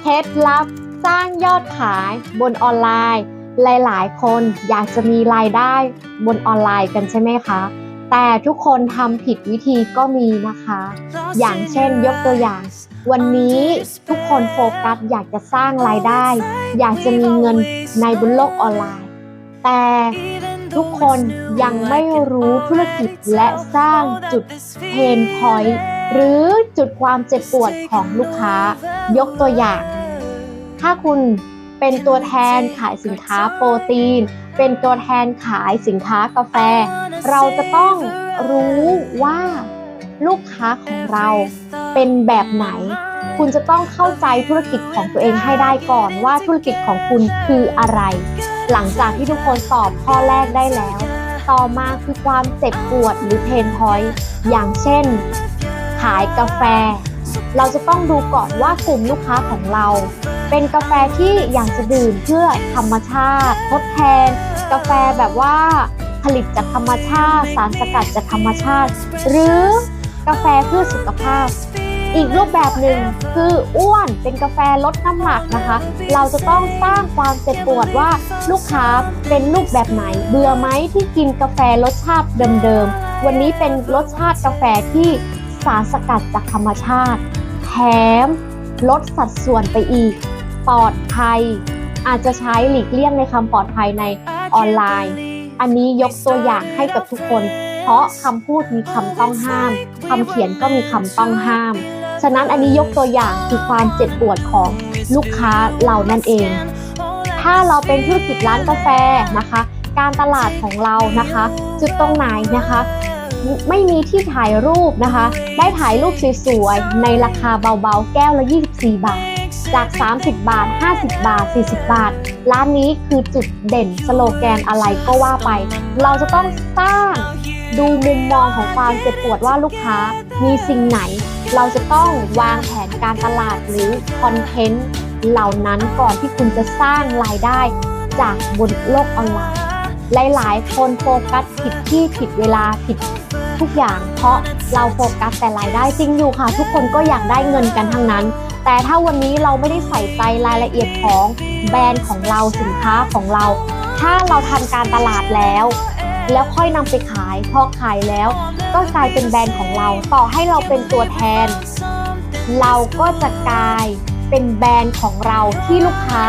เคล็ดลับสร้างยอดขายบนออนไลน์ หลายๆ คนอยากจะมีรายได้บนออนไลน์กันใช่ไหมคะ แต่ทุกคนทำผิดวิธีก็มีนะคะ อย่างเช่นยกตัวอย่าง วันนี้ทุกคนโฟกัสอยากจะสร้างรายได้ อยากจะมีเงินในบนโลกออนไลน์ แต่ทุกคนยังไม่รู้ธุรกิจและสร้างจุดเพนพอยต์ หรือจุดความเจ็บปวดของลูกค้ายกตัวอย่าง ถ้าคุณเป็นตัวแทนขายสินค้าโปรตีน เป็นตัวแทนขายสินค้ากาแฟ เราจะต้องรู้ว่าลูกค้าของเราเป็นแบบไหน คุณจะต้องเข้าใจธุรกิจของตัวเองให้ได้ก่อนว่าธุรกิจของคุณคืออะไร หลังจากที่ทุกคนตอบข้อแรกได้แล้ว ต่อมาคือความเจ็บปวดหรือเพนพอยต์อย่างเช่นายกาแฟ เราจะต้องดูก่อนว่ากลุ่มลูกค้าของเรา เป็นกาแฟที่อยากจะดื่มเพื่อธรรมชาติ ทดแทน กาแฟแบบว่าผลิตจากธรรมชาติ สารสกัดจากธรรมชาติ หรือกาแฟเพื่อสุขภาพ อีกรูปแบบหนึ่งคืออ้วนเป็นกาแฟลดน้ำหนักนะคะ เราจะต้องสร้างความเจ็บปวดว่าลูกค้าเป็นรูปแบบไหน เบื่อไหมที่กินกาแฟรสชาติเดิมๆวันนี้เป็นรสชาติกาแฟที่ สารสกัดจากธรรมชาติ แถมลดสัดส่วนไปอีก ปลอดภัย อาจจะใช้หลีกเลี่ยงในคำปลอดภัยในออนไลน์ อันนี้ยกตัวอย่างให้กับทุกคน เพราะคำพูดมีคำต้องห้ามคำเขียนก็มีคำต้องห้าม ฉะนั้นอันนี้ยกตัวอย่างคือความเจ็บปวดของลูกค้าเรานั่นเอง ถ้าเราเป็นธุรกิจร้านกาแฟนะคะ การตลาดของเรานะคะ จุดตรงไหนนะคะ ไม่มีที่ถ่ายรูปนะคะ ได้ถ่ายรูปสวยๆ ในราคาเบาๆ แก้วละ 24 บาท จาก 30 บาท 50 บาท 40 บาท ร้านนี้คือจุดเด่นสโลแกนอะไรก็ว่าไป เราจะต้องสร้างดูมุมมองของความเจ็บปวดว่าลูกค้ามีสิ่งไหน เราจะต้องวางแผนการตลาดหรือคอนเทนต์เหล่านั้นก่อนที่คุณจะสร้างรายได้จากบนโลกออนไลน์ หลาย ๆ คนโฟกัสผิดที่ผิดเวลาผิด ทุกอย่างเพราะเราโฟกัสแต่รายได้จริงอยู่ค่ะ ทุกคนก็อยากได้เงินกันทั้งนั้น แต่ถ้าวันนี้เราไม่ได้ใส่ใจรายละเอียดของแบรนด์ของเราสินค้าของเรา ถ้าเราทำการตลาดแล้ว แล้วค่อยนำไปขายพอขายแล้ว ก็กลายเป็นแบรนด์ของเรา ต่อให้เราเป็นตัวแทน เราก็จะกลายเป็นแบรนด์ของเราที่ลูกค้า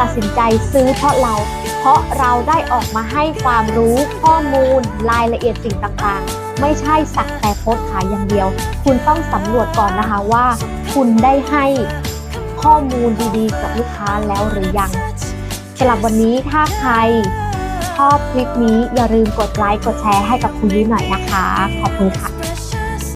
ตัดสินใจซื้อเพราะเรา เพราะเราได้ออกมาให้ความรู้ข้อมูลรายละเอียดสิ่งต่างๆ ไม่ใช่สักแต่โพสต์ขายอย่างเดียว คุณต้องสำรวจก่อนนะคะว่า คุณได้ให้ข้อมูลดีๆ กับลูกค้าแล้วหรือยังสำหรับวันนี้ถ้าใครชอบคลิปนี้อย่าลืมกดไลค์กดแชร์ให้กับคุณยุ้ยหน่อยนะคะ ขอบคุณค่ะ